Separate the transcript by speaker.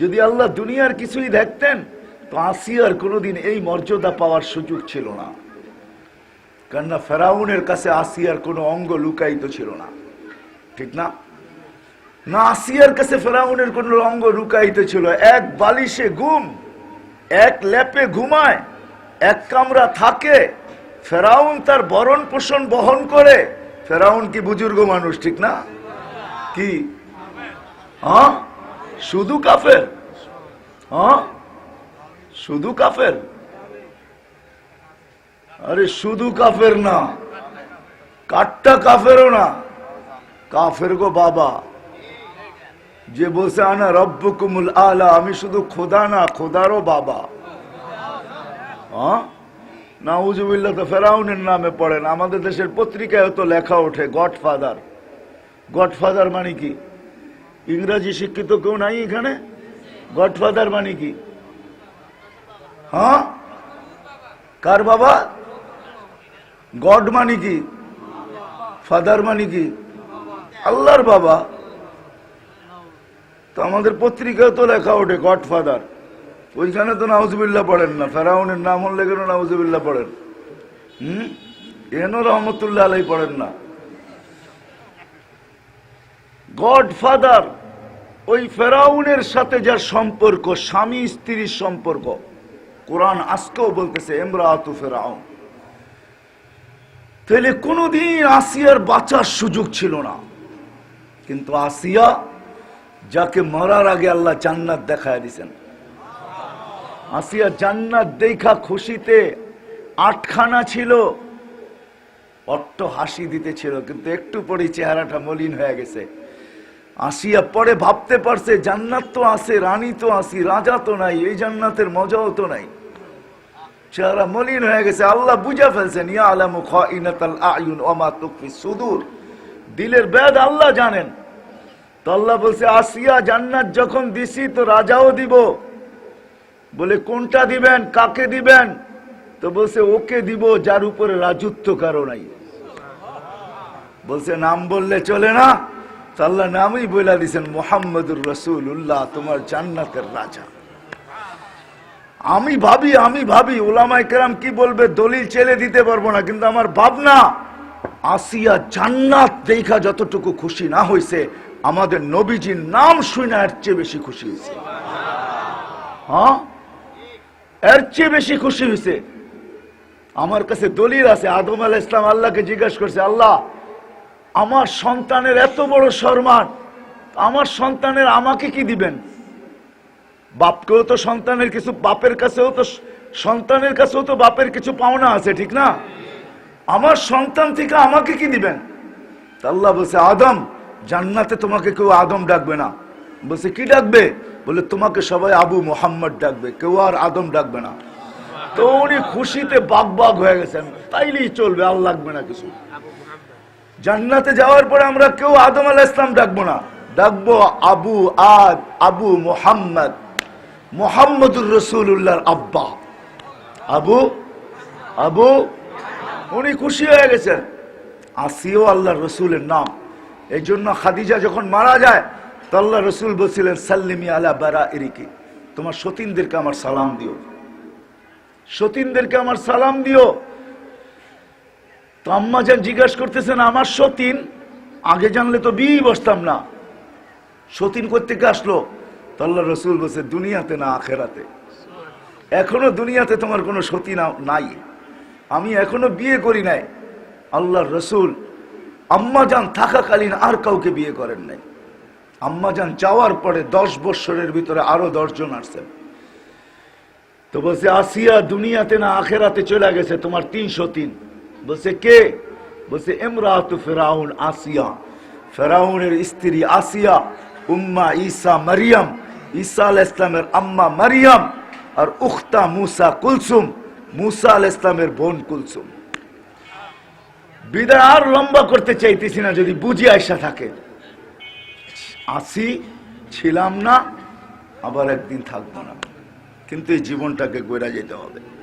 Speaker 1: যদি আল্লাহ দুনিয়ার কিছুই দেখতেন, তো আসিয়ার কোনোদিন এই মর্যাদা পাওয়ার সুযোগ ছিল না। কেননা ফেরাউনের কাছে আসিয়ার কোনো অঙ্গ লুকায়িত ছিল না। ঠিক না? না, আসিয়ার কাছে ফেরাউনের কোন অঙ্গ লুকায়িত ছিল। এক বালিশে ঘুম, এক ল্যাপে ঘুমায়, এক কামরা থাকে, ফেরাউন তার বরণ পোষণ বহন করে। ফেরাউন কি বুজুর্গ মানুষ, ঠিক না? কি? হ্যাঁ? শুধু কাফের? হ্যাঁ? শুধু কাফের? আরে শুধু কাফের না। কাটটা কাফেরও না। কাফের গো বাবা। যে বসে আনা রব্য কুমুল আলা আমি শুধু খোদা না, খোদারও বাবা। হ্যাঁ? নাউজুবিল্লাহ তো ফেরাউনের নামে পড়েন। আমাদের দেশের পত্রিকায় তো লেখা ওঠে, গডফাদার। গডফাদার মানে কি? ইংরাজি শিক্ষিত কেউ নাই এখানে? গডফাদার মানে কি? হ্যাঁ? কার বাবা? গড মানে কি? ফাদার মানে কি? আল্লাহর বাবা। তো আমাদের পত্রিকায় তো লেখা ওঠে গড ফাদার ওইখানে তো নাউজুবিল্লাহ পড়েন না। ফেরাউনের নাম হলে কেন নাউজুবিল্লাহ পড়েন? হুম? এনও রহমতুল্লাহ আলাই পড়েন না। গড ফাদার ওই ফেরাউনের সাথে যার সম্পর্ক, স্বামী স্ত্রীর সম্পর্ক। কোরআন আজকেও বলতেছে, এমরাতু ফেরাউন। তাহলে কোনোদিন আসিয়ার বাঁচার সুযোগ ছিল না। কিন্তু আসিয়া যাকে মরার আগে আল্লাহ জান্নাত দেখায় দিছেন। আসিয়া জান্নাত দেখা খুশিতে আটখানা ছিল, অট্ট হাসি দিতেছিল কিন্তু একটু পরে চেহারাটা মলিন হয়ে গেছে। আসিয়া পরে ভাবতে পারছে, জান্নাত তো আছে, রানী তো আসি রাজা তো নাই, এই জান্নাতের মজাও তো নাই। চেহারা মলিন হয়ে গেছে, আল্লাহ বুঝা ফেলছেন, ইয়া আলামু আয়ুন ওমা সুদূর। দিলের বেদ আল্লাহ জানেন। তো আল্লাহ বলছে, আসিয়া জান্নাত যখন দিছি তো রাজাও দিব। বলে, কোনটা দিবেন, কাকে দিবেন? তো বলছে, ওকে দিব, যার উপরে রাজত্ব কারও নাই। বলছে, নাম বললে চলে না? আল্লাহ নামই বলে দিছেন মোহাম্মদুর রসুল উল্লাহ তোমার জান্নাতের রাজা। আমি ভাবি আমি ভাবি ওলামাই কেরাম কি বলবে, দলিল চেলে দিতে পারব না, কিন্তু আমার ভাবনা, আসিয়া জান্নাত দেখা যতটুকু খুশি না হয়েছে আমাদের নবীজির নাম শুনে এর চেয়ে বেশি খুশি হয়েছে হ্যাঁ? এর চেয়ে বেশি খুশি হয়েছে আমার কাছে দলিল আছে, আদম আল ইসলাম আল্লাহকে জিজ্ঞাসা করছে, আল্লাহ আমার সন্তানের এত বড় সম্মান, আমার সন্তানের আমাকে কি দিবেন? বাপকেও তো সন্তানের কিছু, বাপের কাছেও তো সন্তানের কাছেও তো বাপের কিছু পাওনা আছে, ঠিক না? আমার সন্তান থেকে আমাকে কি দিবেন? আল্লাহ বলছে, আদম, জান্নাতে তোমাকে কেউ আদম ডাকবে না। বলছে, কি ডাকবে? বলে, তোমাকে সবাই আবু মোহাম্মদ ডাকবে, কেউ আর আদম ডাকবে না। তো উনি খুশিতে বাগ বাগ হয়ে গেছেন, তাইলেই চলবে, আর লাগবে না কিছু। জান্নাতে যাওয়ার পরে আমরা কেউ আদম আলাহ ইসলাম ডাকবো না। ডাকবো আবু আদ, আবু মোহাম্মদ, মোহাম্মদুর রসুল্লাহর আব্বা। আবু আবু, উনি খুশি হয়ে গেছেন। আসিও আল্লাহ রসুলের নাম। এই জন্য খাদিজা যখন মারা যায়, তো আল্লাহ রসুল বলছিলেন, সাল্লিমি আলা বারা এরিকি তোমার সতীনদেরকে আমার সালাম দিও। সতীনদেরকে আমার সালাম দিও। তো আম্মা যান জিজ্ঞাসা করতেছেন, আমার সতীন? আগে জানলে তো বিয়ে বসতাম না। সতীন করতে আসলো? তো আল্লাহ রসুল বলছে, দুনিয়াতে না আখেরাতে। এখনও দুনিয়াতে তোমার কোনো সতী নাই। আমি এখনও বিয়ে করি নাই। আল্লাহ রসুল আম্মাজান থাকাকালীন আর কাউকে বিয়ে করেন নাই। আম্মাজান যাওয়ার পরে দশ বৎসরের ভিতরে আরও দশজন আসছেন। তো বলছে, আসিয়া দুনিয়াতে না আখেরাতে চলে গেছে তোমার তিনশো তিন বলছে কে? বলছে এমরাত ফেরাউন আসিয়া। ফেরাউনের স্ত্রী আসিয়া, উম্মা ঈসা মারিয়াম, ঈসা আল ইসলামের আম্মা মারিয়াম আর উখতা মুসা কুলসুম, মুসা আল ইসলামের বোন কুলসুম। বিদায় আর লম্বা করতে চাইতেছি না যদি বুঝি আয়সা থাকে। আসি, ছিলাম না, আবার একদিন থাকব না। কিন্তু এই জীবনটাকে গড়া যেতে হবে।